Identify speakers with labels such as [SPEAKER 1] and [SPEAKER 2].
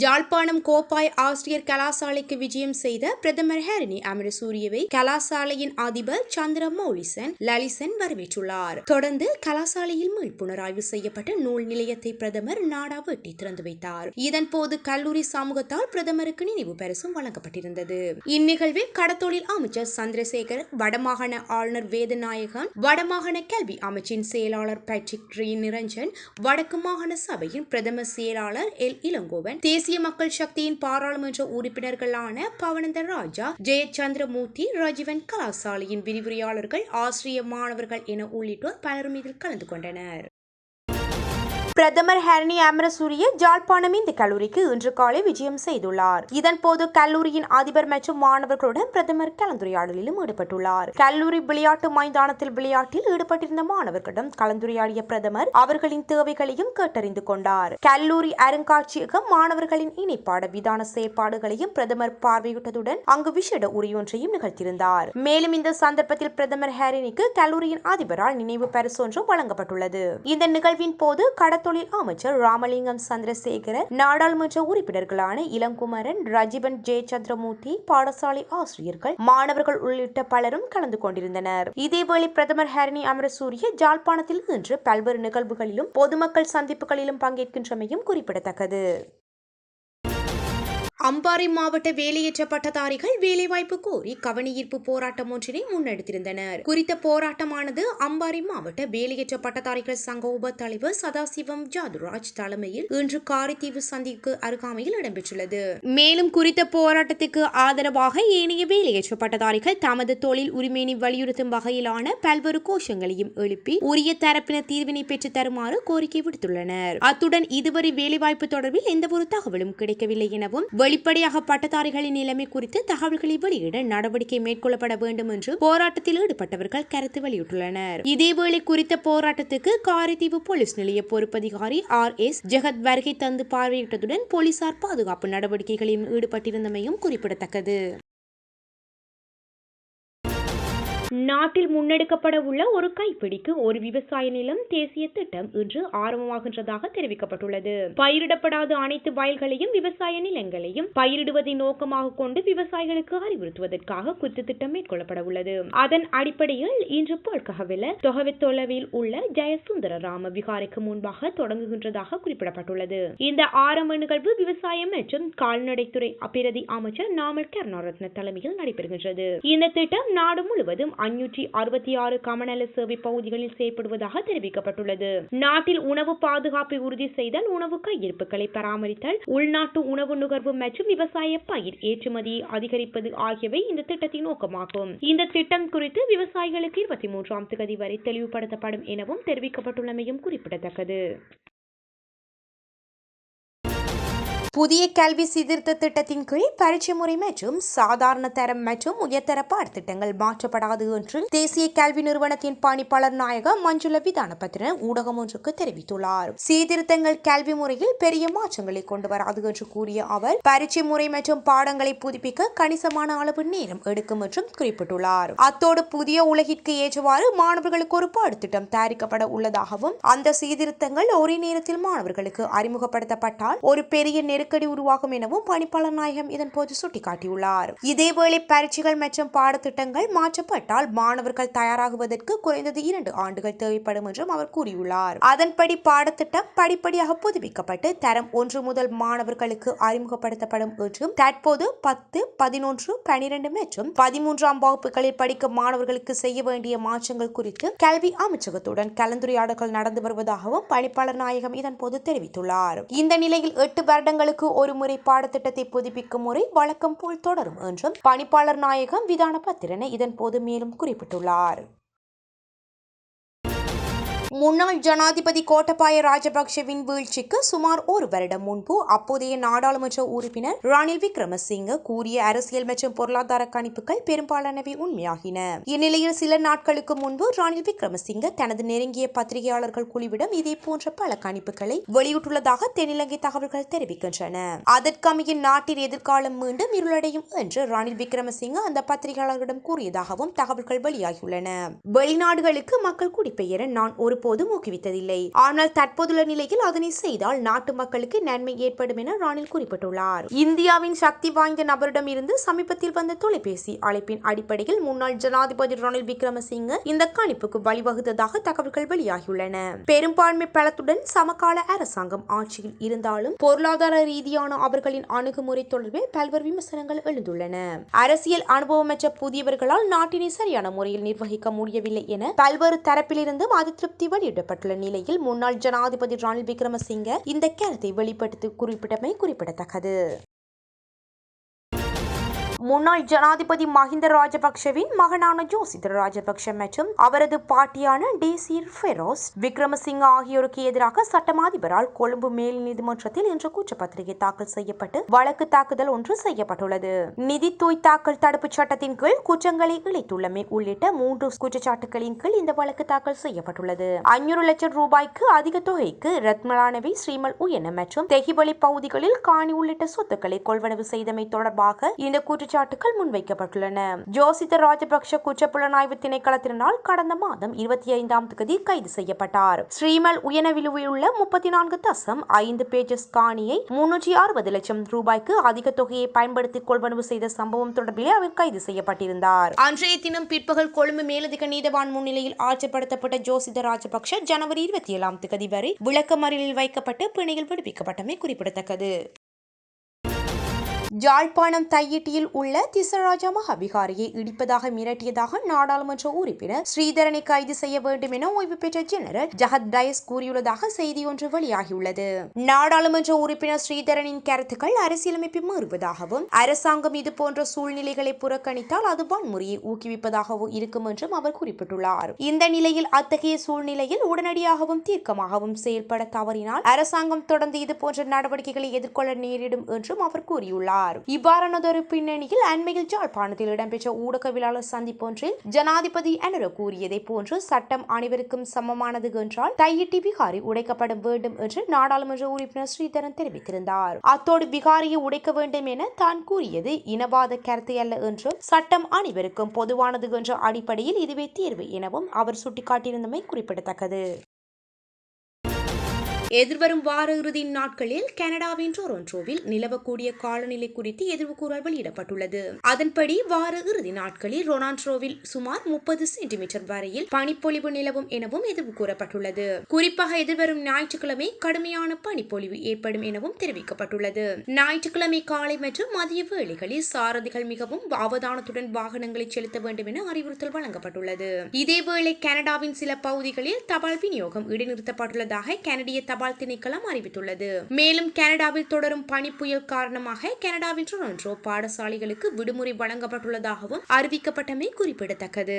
[SPEAKER 1] ஜாழ்ப்பாணம் கோப்பாய் ஆசிரியர் கலாசாலைக்கு விஜயம் செய்த பிரதமர் ஹரிணி அமரசூரியவை கலாசாலையின் அதிபர் சந்திர மௌலிசன் லலிசன் வரவேற்றுள்ளார். தொடர்ந்து கலாசாலையில் மீள்புனராய்வு செய்யப்பட்ட நூல் நிலையத்தை பிரதமர் நாடா வெட்டி திறந்து வைத்தார். இதன்போது கல்லூரி சமூகத்தால் பிரதமருக்கு நினைவு பரிசும் வழங்கப்பட்டிருந்தது. இந்நிகழ்வில் கடத்தொழில் அமைச்சர் சந்திரசேகர் வடமாகாண ஆளுநர் வேதநாயகன் வடமாகாண கல்வி அமைச்சின் செயலாளர் பேட்ரிக் ரீ நிரஞ்சன் வடக்கு மாகாண சபையின் பிரதம செயலாளர் எல் இளங்கோவன் தேசிய தேசிய மக்கள் சக்தியின் பாராளுமன்ற உறுப்பினர்களான பவனந்த ராஜா ஜெயச்சந்திரமூர்த்தி ராஜீவன் கலாசாலையின் விரிவுரையாளர்கள் ஆசிரிய மாணவர்கள் என உள்ளிட்டோர் பலரும் இதில் கலந்து கொண்டனர். பிரதமர் ஹரணி அமரசூரிய ஜாழ்ப்பாணம் இந்த கல்லூரிக்கு இன்று காலை விஜயம் செய்துள்ளார். இதன்போது கல்லூரியின் அதிபர் மற்றும் மாணவர்களுடன் பிரதமர் கலந்துரையாடலிலும் ஈடுபட்டுள்ளார். கல்லூரி விளையாட்டு மைதானத்தில் விளையாட்டில் ஈடுபட்டிருந்த மாணவர்களிடம் கலந்துரையாடிய பிரதமர் அவர்களின் தேவைகளையும் கேட்டறிந்து கொண்டார். கல்லூரி அருங்காட்சியகம் மாணவர்களின் இணைப்பாட விதான செயற்பாடுகளையும் பிரதமர் பார்வையிட்டதுடன் அங்கு விசேட உரையொன்றையும் நிகழ்த்தியிருந்தார். மேலும் இந்த சந்தர்ப்பத்தில் பிரதமர் ஹேரினிக்கு கல்லூரியின் அதிபரால் நினைவு பரிசொன்று வழங்கப்பட்டுள்ளது. இந்த நிகழ்வின் போது தொழில் அமைச்சர் ராமலிங்கம் சந்திரசேகர நாடாளுமன்ற உறுப்பினர்களான இளங்குமரன் ரஜிபன் ஜெயச்சந்திரமூர்த்தி பாடசாலை ஆசிரியர்கள் மாணவர்கள் உள்ளிட்ட பலரும் கலந்து கொண்டிருந்தனர். இதேவேளை பிரதமர் ஹரணி அமரசூரிய ஜாழ்ப்பாணத்தில் இன்று பல்வேறு நிகழ்வுகளிலும் பொதுமக்கள் சந்திப்புகளிலும் பங்கேற்கின்றமையும் குறிப்பிடத்தக்கது. அம்பாறை மாவட்ட வேலையற்ற பட்டதாரிகள் வேலைவாய்ப்பு கோரி கவனஈர்ப்பு போராட்டம் ஒன்றினை முன்னெடுத்திருந்தனர். குறித்த போராட்டமானது அம்பாறை மாவட்ட வேலையற்ற பட்டதாரிகள் சங்க உப தலைவர் சதாசிவம் ஜாதுராஜ் தலைமையில் இன்று காரைத்தீவு சந்திக்கு அருகாமையில் இடம்பெற்றுள்ளது. மேலும் குறித்த போராட்டத்துக்கு ஆதரவாக ஏனைய வேலையற்ற பட்டதாரிகள் தமது தொழில் உரிமையினை வலியுறுத்தும் வகையிலான பல்வேறு கோஷங்களையும் எழுப்பி உரிய தரப்பினர் தீர்வினை பெற்று தருமாறு கோரிக்கை விடுத்துள்ளனர். அத்துடன் இதுவரை வேலைவாய்ப்பு தொடர்பில் எந்தவொரு தகவலும் கிடைக்கவில்லை எனவும் வெளிப்படையாக பட்டதாரிகளின் நிலைமை குறித்து தகவல்களை வெளியிட நடவடிக்கை மேற்கொள்ளப்பட வேண்டும் என்று போராட்டத்தில் ஈடுபட்டவர்கள் கருத்து வெளியிட்டுள்ளனர். இதேவேளை குறித்த போராட்டத்துக்கு காரைதீவு போலீஸ் நிலைய பொறுப்பதிகாரி ஆர் எஸ் ஜெகத் வருகை தந்து பார்வையிட்டதுடன் போலீசார் பாதுகாப்பு நடவடிக்கைகளில் ஈடுபட்டிருந்தமையும் குறிப்பிடத்தக்கது. நாட்டில் முன்னெடுக்கப்பட உள்ள ஒரு கைப்பிடிக்கு ஒரு விவசாய நிலம் தேசிய திட்டம் இன்று ஆரம்பமாகின்றதாக தெரிவிக்கப்பட்டுள்ளது. பயிரிடப்படாத அனைத்து வயல்களையும் விவசாய நிலங்களையும் பயிரிடுவதை நோக்கமாக கொண்டு விவசாயிகளுக்கு அறிவுறுத்துவதற்காக குறித்த திட்டம் மேற்கொள்ளப்பட உள்ளது அதன் அடிப்படையில் இன்று போல்கஹவில தொகவத்தொலவில் உள்ள ஜெயசுந்தர ராம விகாரைக்கு முன்பாக தொடங்குகின்றதாக குறிப்பிடப்பட்டுள்ளது. இந்த ஆரம்ப நிகழ்வு விவசாயம் மற்றும் கால்நடைத்துறை பிரதி அமைச்சர் நாமல் கருணாரத்ன தலைமையில் நடைபெறுகின்றது. இந்த திட்டம் நாடு முழுவதும் அஞ்சூற்றி அறுபத்தி ஆறு கமநல சேவை பகுதிகளில் செயல்படுவதாக தெரிவிக்கப்பட்டுள்ளது. நாட்டில் உணவு பாதுகாப்பை உறுதி செய்தல் உணவு கையிருப்புகளை பராமரித்தல் உள்நாட்டு உணவு நுகர்வு மற்றும் விவசாய பயிர் ஏற்றுமதியை அதிகரிப்பது ஆகியவை இந்த திட்டத்தின் நோக்கமாகும். இந்த திட்டம் குறித்து விவசாயிகளுக்கு இருபத்தி மூன்றாம் தேதி வரை தெளிவுபடுத்தப்படும் எனவும் தெரிவிக்கப்பட்டுள்ளமையும் குறிப்பிடத்தக்கது. புதிய கல்வி சீர்திருத்த திட்டத்தின் கீழ் பரீட்சை முறை மற்றும் சாதாரண தரம் மற்றும் உயர்தர பாடத்திட்டங்கள் மாற்றப்படாது என்று தேசிய கல்வி நிறுவனத்தின் பணிப்பாளர் நாயக மஞ்சுள விதானபத்திரன் ஊடகம் ஒன்றுக்கு தெரிவித்துள்ளார். சீர்திருத்தங்கள் கல்வி முறையில் பெரிய மாற்றங்களை கொண்டு வராது என்று கூறிய அவர் பரீட்சை முறை மற்றும் பாடங்களை புதுப்பிக்க கணிசமான அளவு நேரம் எடுக்கும் என்றும் குறிப்பிட்டுள்ளார். அத்தோடு புதிய உலகிற்கு ஏற்றவாறு மாணவர்களுக்கு ஒரு பாடத்திட்டம் தயாரிக்கப்பட உள்ளதாகவும் அந்த சீர்திருத்தங்கள் ஒரே நேரத்தில் மாணவர்களுக்கு அறிமுகப்படுத்தப்பட்டால் ஒரு பெரிய நெருக்கடி உருவாகும் எனவும் பணிப்பாளர் நாயகம் இதன்போது சுட்டிக்காட்டியுள்ளார். இதேவேளை பரீட்சைகள் மற்றும் பாடத்திட்டங்கள் மாற்றப்பட்டால் மாணவர்கள் தயாராகுவதற்கு குறைந்தது இரண்டு ஆண்டுகள் தேவைப்படும் என்றும் அவர் கூறியுள்ளார். அதன்படி பாடத்திட்டம் படிப்படியாக புதுப்பிக்கப்பட்டு தரம் ஒன்று முதல் மாணவர்களுக்கு அறிமுகப்படுத்தப்படும் என்றும் தற்போது பத்து பதினொன்று பனிரெண்டு மற்றும் பதிமூன்றாம் வகுப்புகளில் படிக்கும் மாணவர்களுக்கு செய்ய வேண்டிய மாற்றங்கள் குறித்து கல்வி அமைச்சகத்துடன் கலந்துரையாடல்கள் நடந்து வருவதாகவும் பணிப்பாளர் நாயகம் இதன்போது தெரிவித்துள்ளார். இந்த நிலையில் எட்டு வருடங்களுக்கு ஒரு முறை பாடத்திட்டத்தை புதுப்பிக்கும் முறை வழக்கம் போல் தொடரும் என்றும் பணிப்பாளர் நாயகம் விதான பத்திரனை இதன்போது மேலும் குறிப்பிட்டுள்ளார். முன்னாள் ஜனாதிபதி கோட்டபாய ராஜபக்ஷவின் வீழ்ச்சிக்கு சுமார் ஒரு வருடம் முன்பு அப்போதைய நாடாளுமன்ற உறுப்பினர் ரணில் விக்ரமசிங்க கூறிய அரசியல் மற்றும் பொருளாதார கணிப்புகள் பெரும்பாலானவை உண்மையாகின. இந்நிலையில் சில நாட்களுக்கு முன்பு ரணில் விக்ரமசிங்க தனது நெருங்கிய பத்திரிகையாளர்கள் குழுவிடம் இதே போன்ற பல கணிப்புகளை வெளியிட்டுள்ளதாக தென்னிலங்கை தகவல்கள் தெரிவிக்கின்றன. அதற்கமைய நாட்டின் எதிர்காலம் மீண்டும் இருளடையும் என்று ரணில் விக்ரமசிங்க அந்த பத்திரிகையாளர்களிடம் கூறியதாகவும் தகவல்கள் வெளியாகியுள்ளன. வெளிநாடுகளுக்கு மக்கள் குடிபெயர நான் ஒரு ஒருபோதும் ஊக்குவித்ததில்லை. ஆனால் தற்போதுள்ள நிலையில் அதனை செய்தால் நாட்டு மக்களுக்கு நன்மை ஏற்படும் என ராணில் குறிப்பிட்டுள்ளார். இந்தியாவின் சக்தி வாய்ந்த நபரிடம் இருந்து சமீபத்தில் வந்த தொலைபேசி அழைப்பின் அடிப்படையில் முன்னாள் ஜனாதிபதி ரணில் விக்ரமசிங்க இந்த கணிப்புக்கு வழிவகுத்ததாக தகவல்கள் வெளியாகியுள்ளன. பெரும்பான்மை பலத்துடன் சமகால அரசாங்கம் ஆட்சியில் இருந்தாலும் பொருளாதார ரீதியான அவர்களின் அணுகுமுறை தொடர்பில் பல்வேறு விமர்சனங்கள் எழுந்துள்ளன. அரசியல் அனுபவமற்ற புதியவர்களால் நாட்டினை சரியான முறையில் நிர்வகிக்க முடியவில்லை என பல்வேறு தரப்பிலிருந்தும் அதிருப்தி வெளியிடப்பட்டுள்ள நிலையில் முன்னாள் ஜனாதிபதி ரணில் விக்ரமசிங்க இந்த கருத்தை வெளிப்படுத்தி குறிப்பிட்டமை குறிப்பிடத்தக்கது. முன்னாள் ஜனாதிபதி மஹிந்த ராஜபக்ஷவின் மகனான ஜோசித ராஜபக்ஷ மற்றும் அவரது பாட்டியான டேசிர் ஃபெரோஸ் விக்ரமசிங்க ஆகியோருக்கு எதிராக சட்டமாதிபரால் கொழும்பு மேல் நீதிமன்றத்தில் இன்று குற்றப்பத்திரிகை தாக்கல் செய்யப்பட்டு வழக்கு தாக்குதல் ஒன்று செய்யப்பட்டுள்ளது. நிதி தூய் தாக்கல் தடுப்புச் சட்டத்தின் கீழ் குற்றங்களை இழைத்துள்ளமை உள்ளிட்ட மூன்று குற்றச்சாட்டுகளின் கீழ் இந்த வழக்கு தாக்கல் செய்யப்பட்டுள்ளது. ஐநூறு லட்சம் ரூபாய்க்கு அதிக தொகைக்கு ரத்மலானவி ஸ்ரீமல் உயன மற்றும் தெஹிபலி பகுதிகளில் காணி உள்ளிட்ட சொத்துக்களை கொள்வனவு செய்தமை தொடர்பாக இந்த குற்றச்சாட்டுகள் முன்வைக்கப்பட்டுள்ளன. ஜோசித ராஜபக்ஷ குற்றப்புலனாய்வு திணைக்களத்தினால் கடந்த மாதம் இருபத்தி ஐந்தாம் தேதி கைது செய்யப்பட்டார். ஸ்ரீமல் உயனவிலுவில் உள்ள முப்பத்தி நான்கு தசம் ஐந்து பேஜஸ் காணியை முன்னூற்றி அறுபது லட்சம் ரூபாய்க்கு அதிக தொகையை பயன்படுத்தி கொள்வனவு செய்த சம்பவம் தொடர்பிலே அவர் கைது செய்யப்பட்டிருந்தார். அன்றைய தினம் பிற்பகல் கொழும்பு மேலதிக நீதவான் முன்னிலையில் ஆட்சிப்படுத்தப்பட்ட ஜோசித ராஜபக்ஷ ஜனவரி இருபத்தி ஏழாம் தேதி வரை விளக்கமறியலில் வைக்கப்பட்டு பிணையில் விடுவிக்கப்பட்டமை குறிப்பிடத்தக்கது. ஜாழ்ப்பாணம் தையிட்டியில் உள்ள திசராஜா மகாவிகாரியை இடிப்பதாக மிரட்டியதாக நாடாளுமன்ற உறுப்பினர் ஸ்ரீதரனை கைது செய்ய வேண்டும் என ஓய்வு பெற்ற ஜெனரல் ஜஹத் டயஸ் கூறியுள்ளதாக செய்தி ஒன்று வெளியாகியுள்ளது. நாடாளுமன்ற உறுப்பினர் ஸ்ரீதரனின் கருத்துக்கள் அரசியலமைப்பை மீறுவதாகவும் அரசாங்கம் இது போன்ற சூழ்நிலைகளை புறக்கணித்தால் அது வன்முறையை ஊக்குவிப்பதாகவும் இருக்கும் என்றும் அவர் குறிப்பிட்டுள்ளார். இந்த நிலையில் அத்தகைய சூழ்நிலையில் உடனடியாகவும் தீர்க்கமாகவும் செயல்பட தவறினால் அரசாங்கம் தொடர்ந்து இது போன்ற நடவடிக்கைகளை எதிர்கொள்ள நேரிடும் என்றும் அவர் கூறியுள்ளார். கூறியுள்ளார் இவ்வாறானதொரு பின்னணியில் அண்மையில் ஜாழ்ப்பாணத்தில் இடம்பெற்ற ஊடகவியலாளர் சந்திப்பொன்றில் ஜனாதிபதி அனுர கூறியதை போன்று சட்டம் அனைவருக்கும் சமமானது என்றால் தையிட்டி விகாரி உடைக்கப்பட வேண்டும் என்று நாடாளுமன்ற உறுப்பினர் ஸ்ரீதரன் தெரிவித்திருந்தார். அத்தோடு விகாரியை உடைக்க வேண்டும் என தான் கூறியது இனவாத கருத்து அல்ல என்றும் சட்டம் அனைவருக்கும் பொதுவானது என்ற அடிப்படையில் இதுவே தீர்வு எனவும் அவர் சுட்டிக்காட்டியிருந்தமை குறிப்பிடத்தக்கது. எதிர்வரும் வார இறுதி நாட்களில் கனடாவின் டொரண்டோவில் நிலவக்கூடிய காலநிலை குறித்து எதிர்வுகூறல் வெளியிடப்பட்டுள்ளது. அதன்படி வார இறுதி நாட்களில் ரொனான்ட்ரோவில் சுமார் முப்பது சென்டிமீட்டர் வரையில் பனிப்பொழிவு நிலவும் எனவும் எதிர்வு கூறப்பட்டுள்ளது குறிப்பாக எதிர்வரும் ஞாயிற்றுக்கிழமை கடுமையான பனிப்பொழிவு ஏற்படும் எனவும் தெரிவிக்கப்பட்டுள்ளது. ஞாயிற்றுக்கிழமை காலை மற்றும் மதிய வேளைகளில் சாரதிகள் மிகவும் அவதானத்துடன் வாகனங்களை செலுத்த வேண்டும் என அறிவுறுத்தல் வழங்கப்பட்டுள்ளது. இதேவேளை கனடாவின் சில பகுதிகளில் தபால் விநியோகம் இடைநிறுத்தப்பட்டுள்ளதாக கனடிய தபால் தபால் திணைக்களம் அறிவித்துள்ளது. மேலும் கனடாவில் தொடரும் பனி புயல் காரணமாக கனடாவின் டொரண்டோ பாடசாலைகளுக்கு விடுமுறை வழங்கப்பட்டுள்ளதாகவும் அறிவிக்கப்பட்டமை குறிப்பிடத்தக்கது.